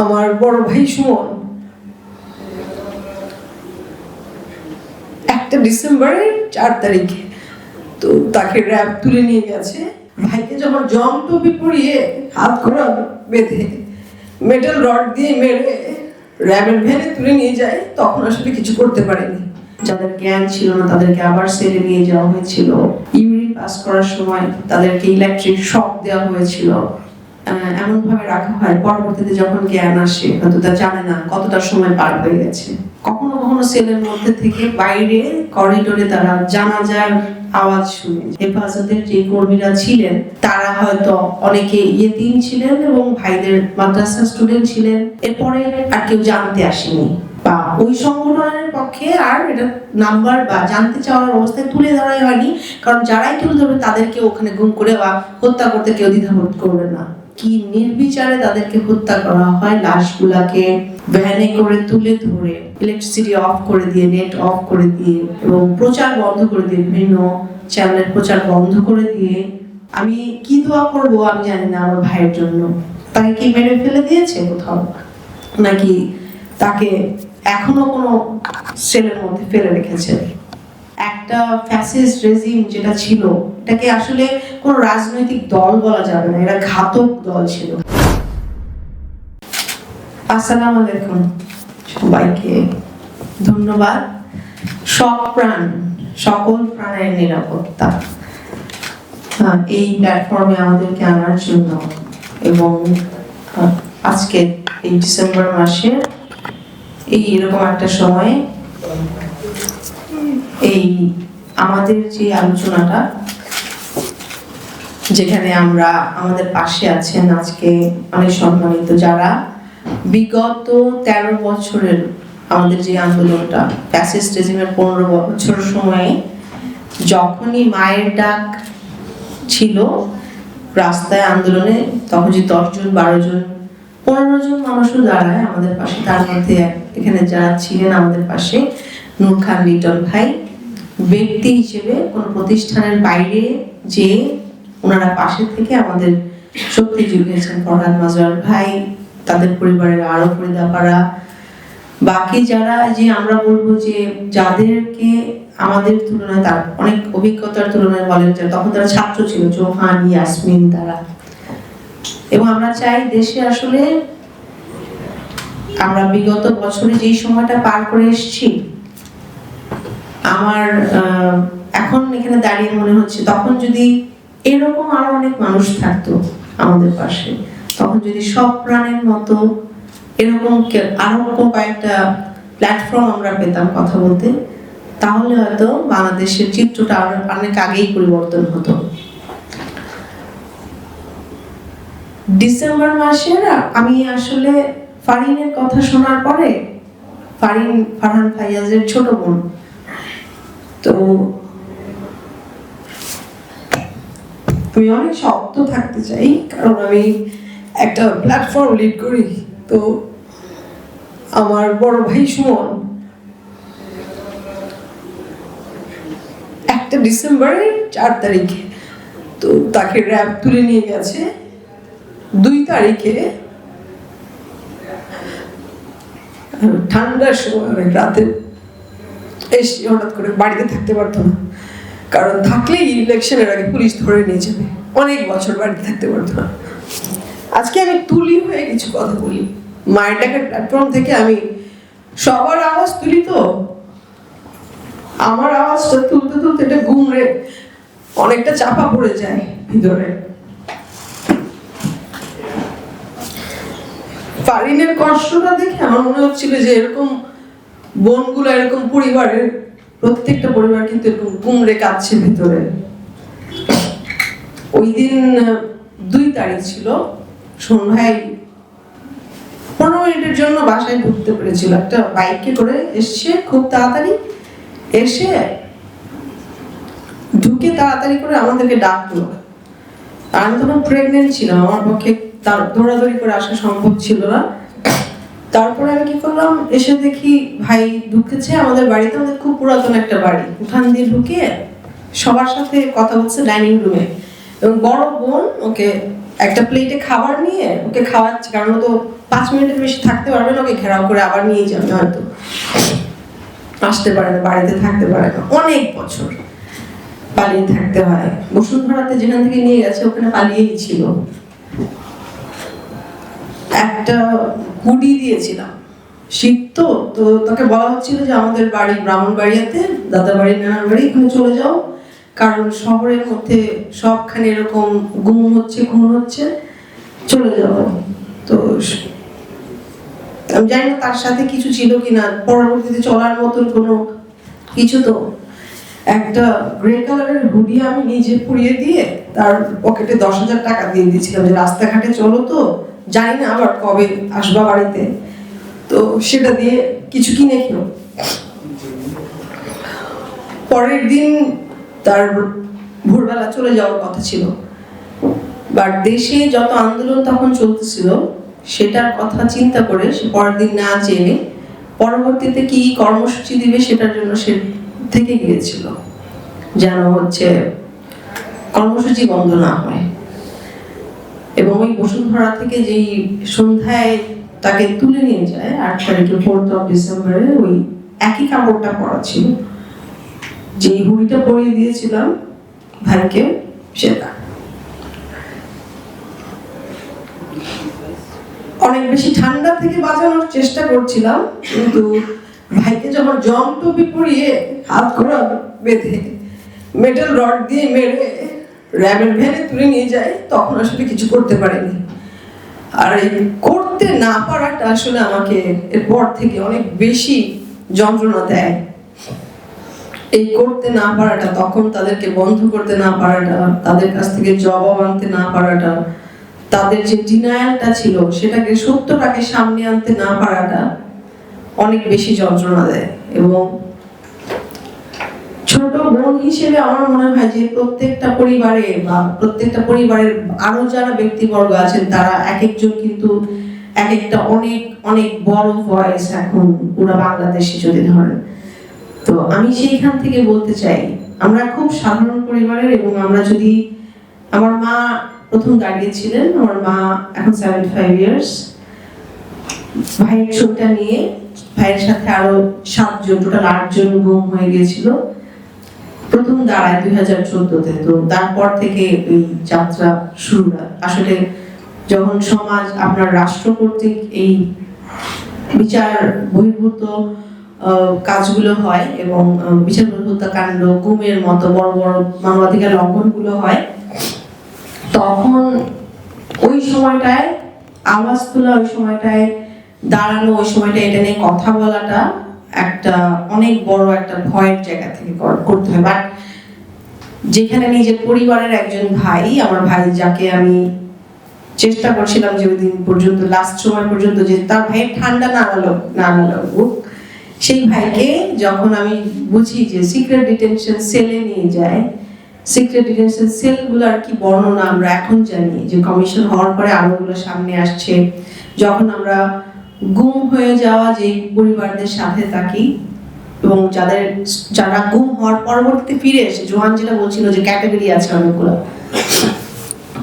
আমার বড় ভাই সুমন। একটা ডিসেম্বরের চার তারিখে তো তাকে র্যাব তুলে নিয়ে গেছে। ভাইকে যখন জং টুপি পরিয়ে হাত ঘোরা বেঁধে মেটাল রড দিয়ে মেরে র্যাবের ভ্যানে তুলে নিয়ে যায়, তখন আসলে কিছু করতে পারেনি। যাদের জ্ঞান ছিল না, তাদেরকে আবার সেলে নিয়ে যাওয়া হয়েছিল। ইউরিন পাস করার সময় তাদেরকে ইলেকট্রিক শক দেওয়া হয়েছিল। এমন ভাবে রাখা হয়, পরবর্তীতে যখন জ্ঞান আসে হয়তো তা জানে না কতটা সময় পার হয়ে গেছে। কখনো কখনো সেলের মধ্যে থেকে বাইরে করিডোরে তারা জানাজার আওয়াজ শুনে হেফাজতের যে কর্মীরা ছিলেন, তারা হয়তো অনেকে ইয়েতিম ছিলেন এবং ভাইদের মাদ্রাসা স্টুডেন্ট ছিলেন। এরপরে আর কেউ জানতে আসেনি। বা ওই সংগঠনের পক্ষে আর এটা নাম্বার বা জানতে চাওয়ার অবস্থায় তুলে ধরাই হয়নি। কারণ যারাই তুলে ধরবে, তাদেরকে ওখানে গুম করে বা হত্যা করতে কেউ দ্বিধাবোধ করবে না। কি নির্বিচারে তাদেরকে হত্যা করা হয় লাশগুলাকে ভ্যানে করে তুলে ধরে ইলেকট্রিসিটি অফ করে দিয়ে নেট অফ করে দিয়ে এবং প্রচার বন্ধ করে দিয়ে, বিভিন্ন চ্যানেলের প্রচার বন্ধ করে দিয়ে, আমি কি দোয়া করব আমি জানি না আমার ভাইয়ের জন্য। তাকে কি মেরে ফেলে দিয়েছে কোথাও? নাকি তাকে এখনও কোনো সেলের মধ্যে ফেলে রেখেছে? একটা ফ্যাসিস্ট রেজিম যেটা ছিল, এটাকে আসলে কোনো রাজনৈতিক দল বলা যাবে না, এরা ঘাতক দল ছিল। আসসালামু আলাইকুম সবাইকে। ধন্যবাদ। সব প্রাণ, সকল প্রাণের নিরাপত্তা এই প্ল্যাটফর্মে আমাদেরকে আনার জন্য এবং আজকে এই ডিসেম্বর মাসে এই এরকম একটা সময়ে এই আমাদের যে আলোচনাটা, যেখানে আমরা আমাদের পাশে আছেন আজকে অনেক সম্মানিত যারা, বিগত তেরো বছরের আমাদের যে আন্দোলনটা ফ্যাসিস্ট রেজিমের পনেরো বছর সময়ে যখনই মায়ের ডাক ছিল, রাস্তায় আন্দোলনে তখন যে দশজন বারো জন, পনেরো জন মানুষও দাঁড়ায় আমাদের পাশে। তার মধ্যে এখানে যারা ছিলেন আমাদের পাশে, নূর খান লিটন ভাই ব্যক্তি হিসেবে কোন প্রতিষ্ঠানের বাইরে যে ওনারা পাশে থেকে আমাদের শক্তি জুগিয়েছেন ফরহাদ মাজহার ভাই, তাদের পরিবারের আরও পরিদাপাড়া। বাকি যারা যে আমরা বলব যে যাদেরকে আমাদের তুলনায় তার অনেক অভিজ্ঞতার তুলনায় বলেন যে তখন তারা ছাত্র ছিল, চৌহান, ইয়াসমিন তারা। এবং আমরা চাই দেশে আসলে আমরা বিগত বছরে যেই সময়টা পার করে এসেছি আমার এখন এখানে দাঁড়িয়ে মনে হচ্ছে তখন যদি এরকম আরও অনেক মানুষ থাকতো আমাদের পাশে, তখন যদি সব প্রাণের মতো এরকম আরও কয়েকটা প্ল্যাটফর্ম আমরা পেতাম কথা বলতে, তাহলে হয়তো বাংলাদেশের চিত্রটা আরও অনেক আগেই পরিবর্তন হতো। ডিসেম্বর মাসের, আমি আসলে ফারিনের কথা শোনার পরে, ফারিন, ফারহান ফাইয়াজের ছোট বোন তো আমি অনেক শক্ত থাকতে চাই, কারণ আমি একটা প্ল্যাটফর্ম লিড করি। তো আমার বড় ভাই সুমন, একটা ডিসেম্বরের চার তারিখে, তো তাকে র্যাব তুলে নিয়ে গেছে। দুই তারিখে ঠান্ডার সময়, অনেক রাতে এসে হঠাৎ করে বাড়িতে থাকতে পারতো না। কারণ থাকলেই ইলেকশনের আগে পুলিশ ধরে নিয়ে যাবে। অনেক বছর বাড়িতে থাকতে পারতো না। আজকে আমি তুলি হয়ে কিছু কথা বলি। মায়ের ডাকের প্ল্যাটফর্ম থেকে আমি সবার আওয়াজ তুলি তো। আমার আওয়াজটা তুলতে তুলতে এটা গুমড়ে অনেকটা চাপা পড়ে যায় ভিতরে। ফারিনের কষ্টটা দেখে আমার মনে হচ্ছিল যে এরকম বোনগুলো এরকম পরিবারের প্রত্যেকটা পরিবার কিন্তু এরকম গুমড়ে কাঁদছে ভিতরে। ওই দিন দুই তারিখ ছিল। সন্ধ্যায় পনেরো মিনিটের জন্য বাসায় ঢুকতে পেরেছিল। একটা বাইকে করে এসছে খুব তাড়াতাড়ি। এসে ঢুকে তাড়াতাড়ি করে আমাদেরকে ডাকলো। আমি তখন প্রেগনেন্ট ছিলাম। আমার পক্ষে তার দৌড়াদৌড়ি করে আসা সম্ভব ছিল না। তারপরে আমি কি করলাম, এসে দেখি ভাই ঢুকেছে, আমাদের বাড়িতে আমাদের খুব পুরাতন একটা বাড়ি। উঠান দিয়ে ঢুকিয়ে সবার সাথে কথা বলছে ডাইনিং রুমে। এবং বড় বোন ওকে একটা প্লেটে খাবার নিয়ে ওকে খাওয়াচ্ছে, কারণ তো পাঁচ মিনিটের বেশি থাকতে পারবে না, ওকে ঘেরাও করে আবার নিয়ে যাবে হয়তো। আসতে পারে না, বাড়িতে থাকতে পারে না। অনেক বছর পালিয়ে থাকতে হয়। বসুন্ধরাতে যেখান থেকে নিয়ে গেছে, ওখানে পালিয়েই ছিল। একটা হুডি দিয়েছিলাম। শীত তো তো তাকে বলা হচ্ছিল যে আমাদের বাড়ি ব্রাহ্মণ বাড়িয়াতে দাদা বাড়ি, নানার বাড়ি, এখানে চলে যাও। কারণ শহরের মধ্যে সবখানে এরকম গুম হচ্ছে, খুন হচ্ছে, চলে যাও। তো আমি জানি না তার সাথে কিছু ছিল কিনা, পরবর্তীতে চলার মতন কোনো কিছু তো। একটা গ্রে কালারের হুডি আমি নিজে পুড়িয়ে দিয়ে, তার পকেটে দশ হাজার টাকা দিয়ে দিয়েছিলাম যে, রাস্তাঘাটে চলো তো জানি না আবার কবে আসবা বাড়িতে। তো সেটা দিয়ে কিছু কিনে খেলো পরের দিন তার ভোরবেলা চলে যাওয়ার কথা ছিল। বাট দেশে যত আন্দোলন তখন চলতেছিল, সেটার কথা চিন্তা করে সে পরের দিন না জেনে পরবর্তীতে কি কর্মসূচি দিবে সেটার জন্য সে থেকে গিয়েছিল। যেন হচ্ছে কর্মসূচি বন্ধ না হয়। এবং ওই বসুন্ধরা থেকে যেই সন্ধ্যায় তাকে তুলে নিয়ে যায় আট তারিখে ফোর্থ অফ ডিসেম্বরে ওই একই কাপড়টা পরা ছিল। যে হুড়িটা পরিয়ে দিয়েছিলাম ভাইকে, সেটা। অনেক বেশি ঠান্ডা থেকে বাঁচানোর চেষ্টা করছিলাম, কিন্তু ভাইকে যখন জং টুপি পরিয়ে হাত করা বেঁধে মেটাল রড দিয়ে মেরে র্যাবের ভ্যানে তুলে নিয়ে যায়, তখন আসলে কিছু করতে পারেনি। আর এই করতে না পারাটা আসলে আমাকে এরপর থেকে অনেক বেশি যন্ত্রণা দেয়। এই করতে না পারাটা, তখন তাদেরকে বন্ধ করতে না পারাটা, তাদের কাছ থেকে জবাব আনতে না পারাটা, তাদের যে ডিনায়ালটা ছিল, সেটাকে সত্যটাকে সামনে আনতে না পারাটা অনেক বেশি যন্ত্রণা দেয় এবং ছোট বোন হিসেবে আমার মনে হয় যে প্রত্যেকটা পরিবারে বা প্রত্যেকটা পরিবারের আরও যারা ব্যক্তিবর্গ আছেন, তারা এক একজন কিন্তু এক একটা অনেক অনেক বড় ভয়েস এখন পুরো বাংলাদেশে যদি ধরেন। তো আমি সেইখান থেকে বলতে চাই, আমরা খুব সাধারণ পরিবারের এবং আমরা যদি, আমার মা প্রথম দাঁড়িয়েছিলেন আমার মা এখন সেভেন্টি ফাইভ ইয়ার্স ভাইয়ের ছবিটা নিয়ে, ভাইয়ের সাথে আরও সাতজন টোটাল আটজন গুম হয়ে গিয়েছিল। প্রথম দাঁড়ায় দুই হাজার চোদ্দতে তো তারপর থেকে এই যাত্রা শুরু। আসলে যখন সমাজ আপনার রাষ্ট্র কর্তৃক এই বিচার বহির্ভূত কাজগুলো হয় এবং বিচার বহির্ভূত কাণ্ড গুমের মতো বড় বড় মানবাধিকার লঙ্ঘনগুলো হয়, তখন ওই সময়টায়, আওয়াজ তোলা ওই সময়টায়, দাঁড়ানো ওই সময়টা এটা নিয়ে কথা বলাটা একটা অনেক বড় একটা ভয়ের জায়গা থেকে কর- করতে হয়। বাট যেখানে নিজের পরিবারের একজন ভাই, আমার ভাই যাকে আমি চেষ্টা করছিলাম যে ওই দিন পর্যন্ত লাস্ট সময় পর্যন্ত যে তার ভাইয়ের ঠান্ডা না লাগুক না লাগুক, সেই ভাইকে যখন আমি বুঝি যে সিক্রেট ডিটেনশন সেলে নিয়ে যায় সিক্রেট ডিটেনশন সেলগুলোর কি বর্ণনা আমরা এখন জানি? যে কমিশন হওয়ার পরে আলোগুলো সামনে আসছে। যখন আমরা গুম হয়ে যাওয়া যে পরিবারদের সাথে থাকি এবং যাদের, যারা গুম হওয়ার পরবর্তীতে ফিরে এসে, জোহান যেটা বলছিল যে ক্যাটাগরি আছে অনেকগুলো,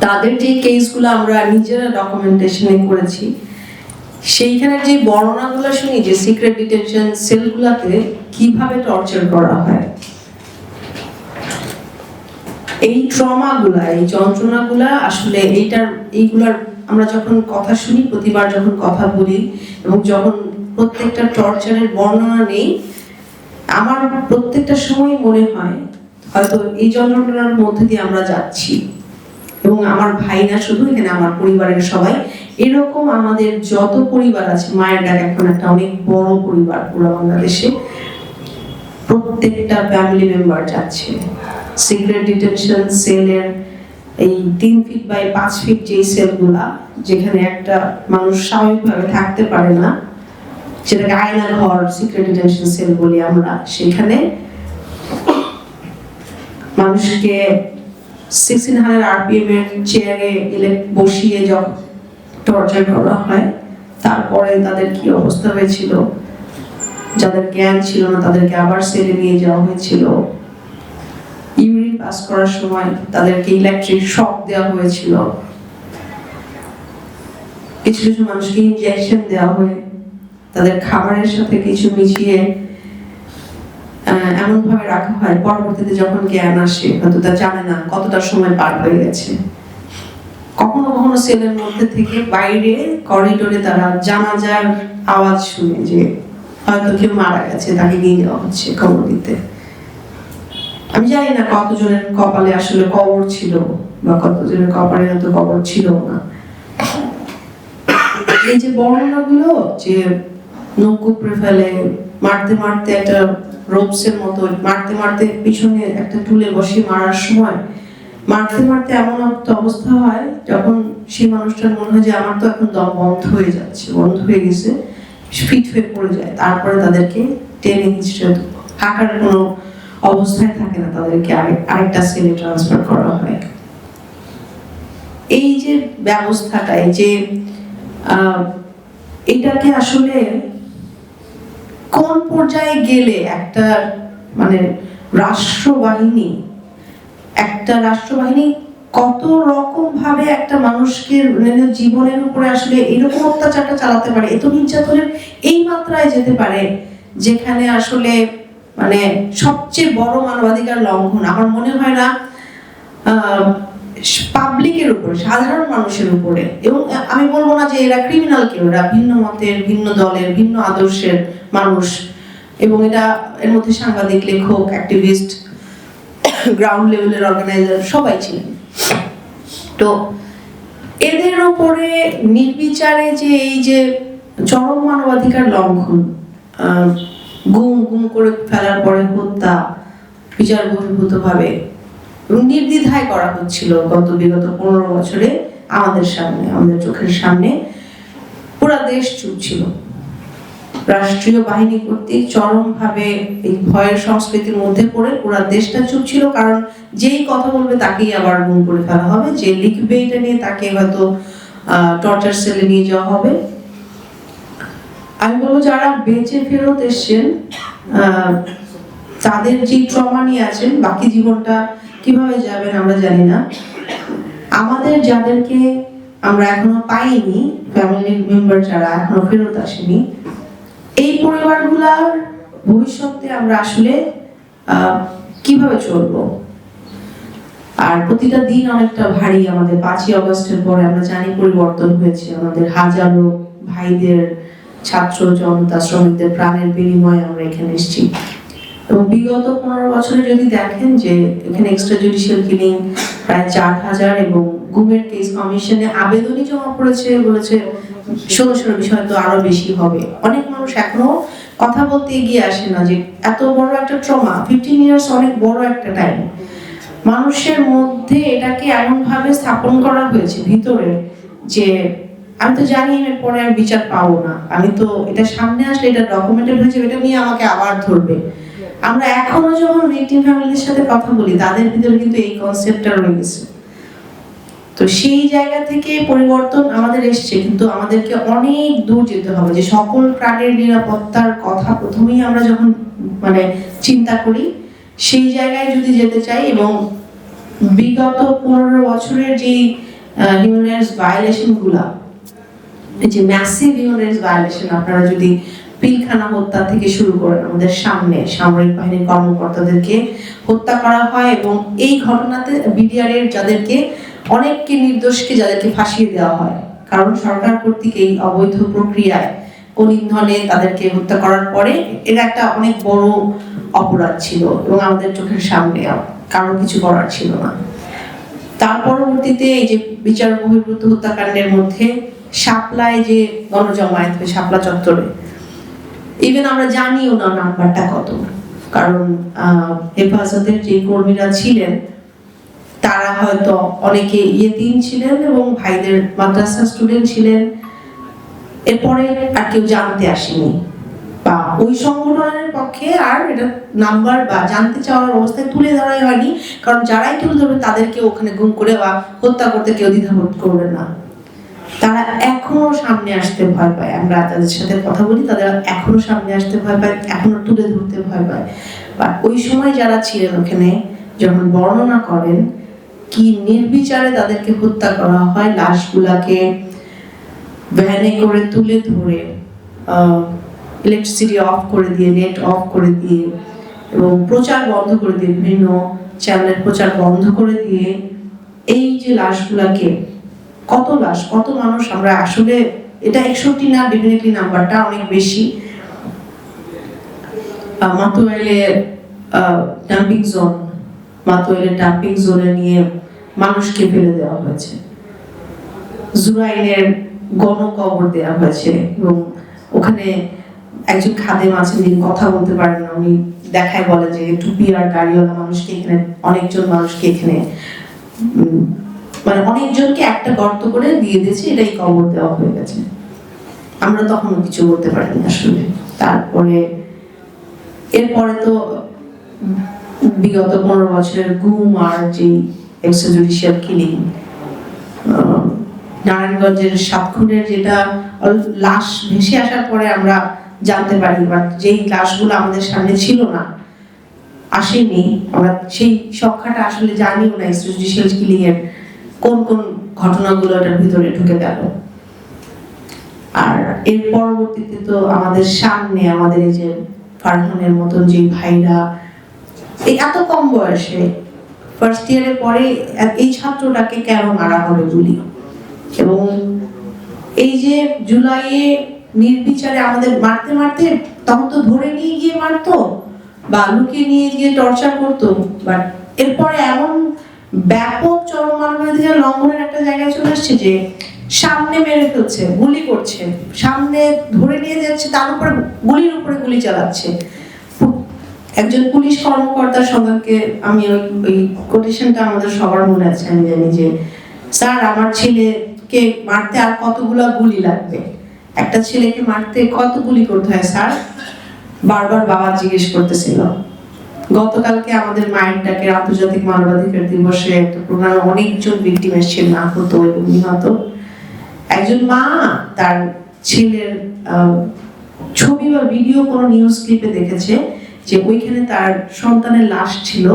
তাদের যে কেসগুলো আমরা নিজেরা ডকুমেন্টেশনে করেছি, সেইখানে যে বর্ণনাগুলো শুনি, যে সিক্রেট ডিটেনশন সেলগুলোতে কীভাবে টর্চার করা হয়, এই ট্রমাগুলা এই যন্ত্রণাগুলা আসলে এইটার, এইগুলার আমরা যখন কথা শুনি, প্রতিবার যখন কথা বলি এবং যখন প্রত্যেকটা টর্চারের বর্ণনা নেই, আমার প্রত্যেকটা সময় মনে হয় হয়তো এই যন্ত্রণার মধ্যে দিয়ে আমরা যাচ্ছি। এবং আমার ভাই না শুধু এখানে, আমার পরিবারের সবাই, এরকম আমাদের যত পরিবার আছে, মায়ের ডাক এখন একটা অনেক বড় পরিবার পুরো বাংলাদেশে, প্রত্যেকটা ফ্যামিলি মেম্বার যাচ্ছে। সিক্রেট ডিটেনশন সেলের এই তিন ফিট বাই পাঁচ ফিট যে সেলগুলা যেখানে একটা মানুষ স্বাভাবিকভাবে থাকতে পারে না, যেটাকে আয়না ঘর সিক্রেট ডিটেনশন সেল বলি আমরা, সেখানে মানুষকে সিক্সটিন হান্ড্রেড আরপিএম এর চেয়ারে বসিয়ে যখন টর্চার করা হয়, তারপরে তাদের কি অবস্থা হয়েছিল? যাদের জ্ঞান ছিল না, তাদেরকে আবার সেলে নিয়ে যাওয়া হয়েছিল। পাস করার সময় তাদেরকে ইলেকট্রিক শক দেওয়া হয়েছিল। কিছু কিছু মানুষকে ইনজেকশন দেওয়া হয়। তাদের খাবারের সাথে কিছু মিশিয়ে আহ, এমনভাবে রাখা হয়। পরবর্তীতে যখন জ্ঞান আসে হয়তো তা জানে না কতটা সময় পার হয়ে গেছে। কখনো কখনো সেলের মধ্যে থেকে বাইরে করিডোরে তারা জানাজার আওয়াজ শুনে যে হয়তো কেউ মারা গেছে তাকে নিয়ে যাওয়া হচ্ছে দিতে আমি জানি না কতজনের কপালে আসলে কবর ছিল বা কতজনের কপালে হয়তো কবর ছিল না। এই যে বর্ণনাগুলো যে উপরে ফেলে, মারতে মারতে একটা রোপসের মতো, মারতে মারতে পিছনে একটা টুলে বসে মারার সময় মারতে মারতে এমন একটা অবস্থা হয় যখন সেই মানুষটার মনে হয় যে আমার তো এখন দম বন্ধ হয়ে যাচ্ছে, বন্ধ হয়ে গেছে, ফিট হয়ে পড়ে যায়। তারপরে তাদেরকে টেনে হিচড়ে থাকার কোনো অবস্থায় থাকে না, তাদেরকে আরেকটা সেলে ট্রান্সফার করা হয়। এই যে ব্যবস্থাটা, এই যে এটাকে আসলে কোন পর্যায়ে গেলে একটা মানে রাষ্ট্রবাহিনী, একটা রাষ্ট্রবাহিনী কত রকম ভাবে একটা মানুষকে মানে জীবনের উপরে আসলে এরকম অত্যাচারটা চালাতে পারে? এত নির্যাতনের এই মাত্রায় যেতে পারে, যেখানে আসলে মানে সবচেয়ে বড় মানবাধিকার লঙ্ঘন। আমার মনে হয় না পাবলিকের উপরে, সাধারণ মানুষের উপরে। এবং আমি বলব না যে এরা ক্রিমিনাল কেউ, এরা ভিন্ন মতের, ভিন্ন দলের, ভিন্ন আদর্শের মানুষ। এবং এটা এর মধ্যে সাংবাদিক, লেখক অ্যাক্টিভিস্ট গ্রাউন্ড লেভেলের অর্গানাইজার সবাই ছিলেন। তো এদের উপরে নির্বিচারে যে এই যে চরম মানবাধিকার লঙ্ঘন গুম গুম করে ফেলার পরে হত্যা বিচার বহির্ভূত ভাবে এবং নির্দ্বিধায় করা হচ্ছিল গত বিগত পনেরো বছরে আমাদের সামনে, আমাদের চোখের সামনে। পুরা দেশ চুপ ছিল রাষ্ট্রীয় বাহিনী কর্তৃক চরমভাবে এই ভয়ের সংস্কৃতির মধ্যে পড়ে পুরা দেশটা চুপ ছিল কারণ যেই কথা বলবে তাকেই আবার গুম করে ফেলা হবে, যে লিখবে এটা নিয়ে তাকে হয়তো টর্চার সেলে নিয়ে যাওয়া হবে। আমি বলব, যারা বেঁচে ফেরত এসছেন তাদের যে ট্রমা নিয়ে আছেন, বাকি জীবনটা কীভাবে যাবেন আমরা জানি না। আমাদের যাদেরকে আমরা এখনও পাইনি ফ্যামিলি মেম্বার যারা এখনও ফেরত আসেনি, এই পরিবারগুলার ভবিষ্যতে আমরা আসলে কীভাবে চলবো? আর প্রতিটা দিন অনেকটা ভারী আমাদের পাঁচই অগস্টের পরে আমরা জানি পরিবর্তন হয়েছে, আমাদের হাজারো ভাইদের ছাত্র জনতা শ্রমিকদের প্রাণের বিনিময়ে আমরা এখানে এসেছি। এবং বিগত পনেরো বছরে যদি দেখেন যে এখানে এক্সট্রা জুডিশিয়াল কিলিং প্রায় চার হাজার এবং গুমের কেস কমিশনে আবেদনই জমা পড়েছে বলেছে, ষোলো ষোলো বিষয় তো আরও বেশি হবে। অনেক মানুষ এখনও কথা বলতে এগিয়ে আসে না যে এত বড় একটা ট্রমা ফিফটিন ইয়ার্স অনেক বড় একটা টাইম মানুষের মধ্যে এটাকে এমন ভাবে স্থাপন করা হয়েছে ভিতরে যে আমি তো জানি পরে আর বিচার পাবো না। আমি তো এটা সামনে আসলে এটা ডকুমেন্টেড হয়েছে, এটা নিয়ে আমাকে আবার ধরবে। আমরা এখনও যখন ভিকটিম ফ্যামিলির সাথে কথা বলি, তাদের ভিতরে কিন্তু এই কনসেপ্টটা রয়ে গেছে। তো সেই জায়গা থেকে পরিবর্তন আমাদের এসছে, কিন্তু আমাদেরকে অনেক দূর যেতে হবে যে সকল প্রাণের নিরাপত্তার কথা প্রথমেই আমরা যখন মানে চিন্তা করি, সেই জায়গায় যদি যেতে চাই এবং বিগত পনেরো বছরের যে হিউম্যান রাইটস ভায়োলেশনগুলা এই যে ম্যাসিভ হিউম্যান ভায়োলেশন আপনারা যদি পিলখানা হত্যা থেকে শুরু করেন, আমাদের সামনে সামরিক বাহিনীর কর্মকর্তাদেরকে হত্যা করা হয় এবং এই ঘটনাতে বিডিআর এর যাদেরকে, অনেককে নির্দোষকে যাদেরকে ফাঁসিয়ে দেওয়া হয়। কারণ সরকার কর্তৃক এই অবৈধ প্রক্রিয়ায় কোন ইন্ধনে তাদেরকে হত্যা করার পরে এটা একটা অনেক বড় অপরাধ ছিল এবং আমাদের চোখের সামনে কারও কিছু করার ছিল না। তার পরবর্তীতে এই যে বিচার বহির্ভূত হত্যাকাণ্ডের মধ্যে শাপলায় যে গণজমায়েত হয় শাপলা চত্বরে। ইভেন আমরা জানিও না নাম্বারটা কত। কারণ হেফাজতের যে কর্মীরা ছিলেন, তারা হয়তো অনেকে ইয়েতিম ছিলেন এবং ভাইদের মাদ্রাসা স্টুডেন্ট ছিলেন। এরপরে আর কেউ জানতে আসেনি। বা ওই সংগঠনের পক্ষে আর এটা নাম্বার বা জানতে চাওয়ার অবস্থায় তুলে ধরাই হয়নি। কারণ যারাই তুলে ধরবে, তাদেরকে ওখানে গুম করে বা হত্যা করতে কেউ দ্বিধাবোধ করবে না। তারা এখনও সামনে আসতে ভয় পায়। আমরা তাদের সাথে কথা বলি, তাদের এখনও সামনে আসতে ভয় পায়, এখনও তুলে ধরতে ভয় পায়। বা ওই সময় যারা ছিলেন ওখানে, যখন বর্ণনা করেন, কি নির্বিচারে তাদেরকে হত্যা করা হয়, লাশগুলাকে ভ্যানে করে তুলে ধরে ইলেকট্রিসিটি অফ করে দিয়ে নেট অফ করে দিয়ে এবং প্রচার বন্ধ করে দিয়ে, বিভিন্ন চ্যানেলের প্রচার বন্ধ করে দিয়ে, এই যে লাশগুলাকে কত লাশ কত মানুষ আমরা আসলে এটা একষট্টি না ডেফিনেটলি নাম্বারটা অনেক বেশি। আহ, ডাম্পিং জোন মাতুয়াইলের ডাম্পিং জোনে নিয়ে মানুষকে ফেলে দেওয়া হয়েছে। জুরাইনের গণকবর দেওয়া হয়েছে এবং ওখানে একজন খাদেম আছেন যিনি কথা বলতে পারেন না উনি দেখায় বলে যে টুপি আর গাড়িওয়ালা মানুষকে এখানে অনেকজন মানুষকে এখানে মানে অনেকজনকে একটা গর্ত করে দিয়ে দিয়েছে, এটাই কবর দেওয়া হয়ে গেছে। আমরা তখন কিছু বলতে পারিনি আসলে। তারপরে, এরপরে তো বিগত পনেরো বছরের গুম আর যে এক্সট্রাজুডিশিয়াল কিলিং নারায়ণগঞ্জের সাত খুনের যেটা লাশ ভেসে আসার পরে আমরা জানতে পারি, বা যেই লাশগুলো আমাদের সামনে ছিল না, আসেনি। আমরা সেই সংখ্যাটা আসলে জানিও না এক্সট্রাজুডিশিয়াল কিলিং এর। কোন কোন ঘটনাগুলো এটার ভিতরে ঢুকে গেল। আর এর পরবর্তীতে তো আমাদের সামনে আমাদের এই যে ফারহানের মতন যে ভাইরা, এই এত কম বয়সে ফার্স্ট ইয়ারের পরে এই ছাত্রটাকে কেন মারা হবে গুলি? এবং এই যে জুলাইয়ে নির্বিচারে আমাদের মারতে মারতে তখন তো ধরে নিয়ে গিয়ে মারতো বা লুকিয়ে নিয়ে গিয়ে টর্চার করতো বাট এরপরে এমন ব্যাপক চরম লঙ্ঘনের একটা জায়গায় চলে আসছে যে সামনে মেরে ফেলছে, গুলি করছে, সামনে ধরে নিয়ে যাচ্ছে, তার উপরে গুলির উপরে গুলি চালাচ্ছে। একজন পুলিশ কর্মকর্তার সন্ধানকে আমি ওই কোটেশনটা আমাদের সবার মনে আছে, আমি জানি যে, স্যার, আমার ছেলেকে মারতে আর কতগুলা গুলি লাগবে? একটা ছেলেকে মারতে কত গুলি করতে হয়, স্যার? বারবার বাবা জিজ্ঞেস করতেছিল। গতকালকে আমাদের মায়ের ডাকের আন্তর্জাতিক মানবাধিকার দিবসে একটা প্রোগ্রামে অনেকজন ভিকটিম এসেছিলেন আহত এবং নিহত। একজন মা, তার ছেলের ছবি বা ভিডিও কোনো নিউজ ক্লিপে দেখেছে যে ওইখানে তার সন্তানের লাশ ছিল।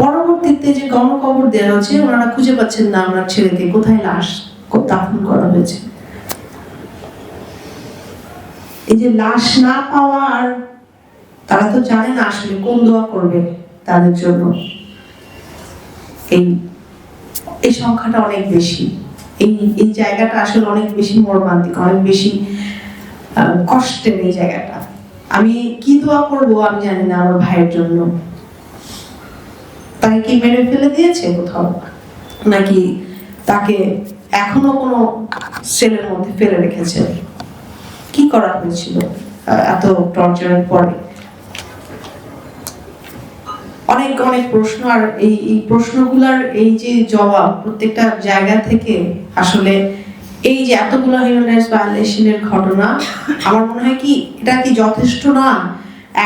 পরবর্তীতে যে গণকবর দেওয়া হয়েছে, ওনারা খুঁজে পাচ্ছেন না ওনার ছেলেকে, কোথায় লাশ দাফন করা হয়েছে। এই যে লাশ না পাওয়া আর তারা তো জানে না আসলে কোন দোয়া করবে তাদের জন্য। এই এই সংখ্যাটা অনেক বেশি। এই এই জায়গাটা আসলে অনেক বেশি মর্মান্তিক, অনেক বেশি কষ্টের এই জায়গাটা। আমি কি দোয়া করব আমি জানি না আমার ভাইয়ের জন্য। তাকে কি মেরে ফেলে দিয়েছে কোথাও? নাকি তাকে এখনও কোনো সেলের মধ্যে ফেলে রেখেছে? কি করা হয়েছিল এত টর্চারের পরে? অনেক অনেক প্রশ্ন আর এই এই প্রশ্নগুলার এই যে জবাব প্রত্যেকটা জায়গা থেকে আসলে এই যে এতগুলো হিউম্যান রাইটস ভায়োলেশনের ঘটনা, আমার মনে হয় কি এটা কি যথেষ্ট না?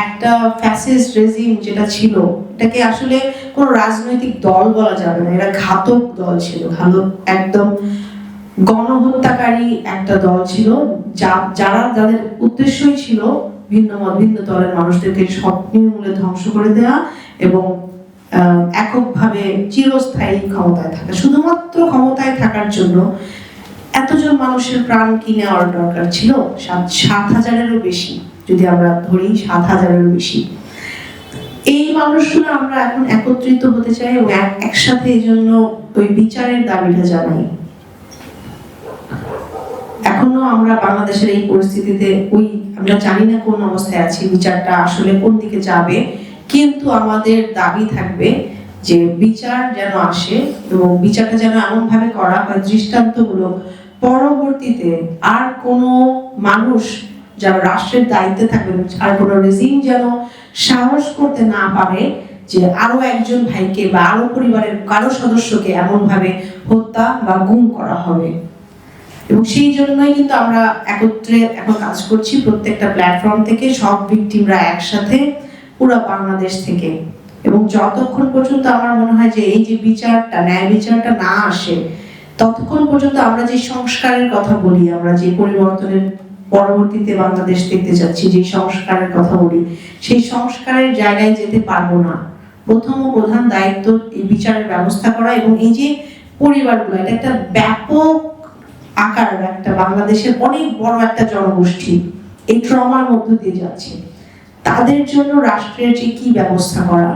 একটা ফ্যাসিস্ট রেজিম যেটা ছিল, এটাকে আসলে কোনো রাজনৈতিক দল বলা যাবে না এরা ঘাতক দল ছিল, ঘাতক একদম গণহত্যাকারী একটা দল ছিল, যা, যারা যাদের উদ্দেশ্যই ছিল ভিন্ন ভিন্ন দলের মানুষদেরকে সব নির্মূলে ধ্বংস করে দেওয়া এবং এককভাবে চিরস্থায়ী ক্ষমতায় থাকা, শুধুমাত্র ক্ষমতায় থাকার জন্য এতজন মানুষের প্রাণ কি নেওয়ার দরকার ছিল, সাত সাত হাজারেরও বেশি, যদি আমরা ধরি সাত হাজারেরও বেশি। এই মানুষগুলো আমরা এখন একত্রিত হতে চাই এবং এক- একসাথে এই জন্য ওই বিচারের দাবিটা জানাই। এখনও আমরা বাংলাদেশের এই পরিস্থিতিতে ওই, আমরা জানি না কোন অবস্থায় আছি, বিচারটা আসলে কোন দিকে যাবে। কিন্তু আমাদের দাবি থাকবে যে বিচার যেন আসে এবং বিচারটা যেন এমন ভাবে করা হয় দৃষ্টান্তমূলক, পরবর্তীতে আর কোনো মানুষ যারা রাষ্ট্রের দায়িত্বে থাকবে আর কোনো রেজিম যেন সাহস করতে না পারে যে আরও একজন ভাইকে বা আরও পরিবারের কারও সদস্যকে এমন ভাবে হত্যা বা গুম করা হবে। এবং সেই জন্যই কিন্তু আমরা একত্রে এখন কাজ করছি প্রত্যেকটা প্ল্যাটফর্ম থেকে, সব ভিকটিমরা একসাথে। পুরো বাংলাদেশ থেকে। এবং যতক্ষণ পর্যন্ত আমার মনে হয় যে এই যে বিচারটা, ন্যায় বিচারটা না আসে, ততক্ষণ পর্যন্ত আমরা যে সংস্কারের কথা বলি, আমরা যে পরিবর্তনের পরবর্তীতে বাংলাদেশ দেখতে যাচ্ছি, যে সংস্কারের কথা বলি, সেই সংস্কারের জায়গায় যেতে পারব না। প্রথম ও প্রধান দায়িত্ব এই বিচারের ব্যবস্থা করা এবং এই যে পরিবারগুলো, এটা একটা ব্যাপক আকার, একটা বাংলাদেশের অনেক বড় একটা জনগোষ্ঠী এই ট্রমার মধ্য দিয়ে যাচ্ছে। তাদের জন্য রাষ্ট্রের যে কি ব্যবস্থা করা?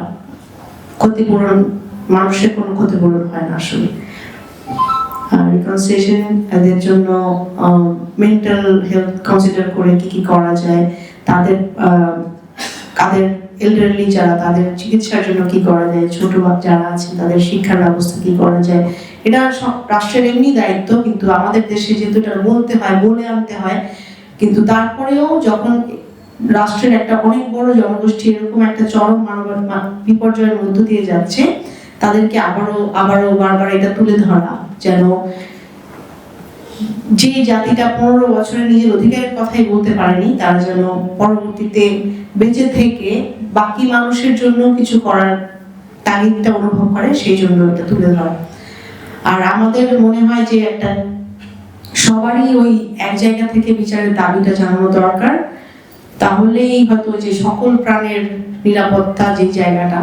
ক্ষতিপূরণ, মানুষের কোনো ক্ষতিপূরণ হয় না আসলে। রিকনসিলিয়েশন এদের জন্য মেন্টাল হেলথ কনসিডার করে কি কি করা যায়, তাদের তাদের এল্ডারলি যারা, তাদের চিকিৎসার জন্য কি করা যায়, ছোট যারা আছে, তাদের শিক্ষার ব্যবস্থা কি করা যায়? এটা সব রাষ্ট্রের এমনি দায়িত্ব, কিন্তু আমাদের দেশে যেহেতু এটা বলতে হয়, বলে আনতে হয়, কিন্তু তারপরেও যখন রাষ্ট্রের একটা অনেক বড় জনগোষ্ঠী, এরকম একটা চরম বিপর্যয়ের মধ্য দিয়ে যাচ্ছে, তাদেরকে আবারও আবারও বারবার এটা তুলে ধরা, যেন যে জাতিটা পনেরো বছরে নিজের অধিকারের কথাই বলতে পারেনি, তারা যেন পরবর্তীতে বেঁচে থেকে বাকি মানুষের জন্য কিছু করার তাগিদটা অনুভব করে, সেই জন্য এটা তুলে ধরা। আর আমাদের মনে হয় যে একটা সবারই ওই এক জায়গা থেকে বিচারের দাবিটা জানানো দরকার। তাহলেই হয়তো যে সকল প্রাণের নিরাপত্তা যে জায়গাটা,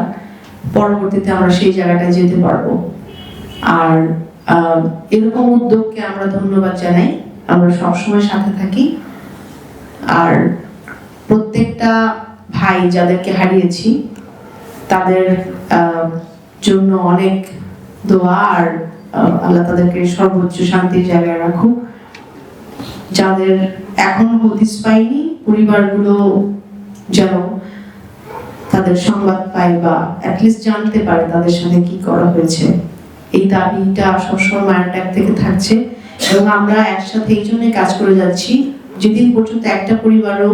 পরবর্তীতে আমরা সেই জায়গাটায় যেতে পারব। আর এরকম উদ্যোগকে আমরা ধন্যবাদ জানাই। আমরা সবসময় সাথে থাকি। আর প্রত্যেকটা ভাই যাদেরকে হারিয়েছি, তাদের জন্য অনেক দোয়া আর আল্লাহ তাদেরকে সর্বোচ্চ শান্তির জায়গায় রাখুক। যাদের এখনও হদিস পায়নি পরিবারগুলো যেন তাদের সংবাদ পায় বা অ্যাটলিস্ট জানতে পারে তাদের সাথে কি করা হয়েছে। এই দাবিটা সবসময় মায়ের ডাক থেকে থাকছে এবং আমরা একসাথে এই জন্য কাজ করে যাচ্ছি। যেদিন পর্যন্ত একটা পরিবারও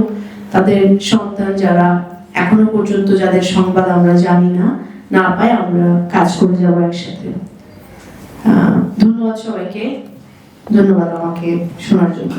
তাদের সন্তান যারা এখনও পর্যন্ত যাদের সংবাদ আমরা জানি না না পাই আমরা কাজ করে যাব একসাথে। ধন্যবাদ সবাইকে। ধন্যবাদ আমাকে শোনার জন্য।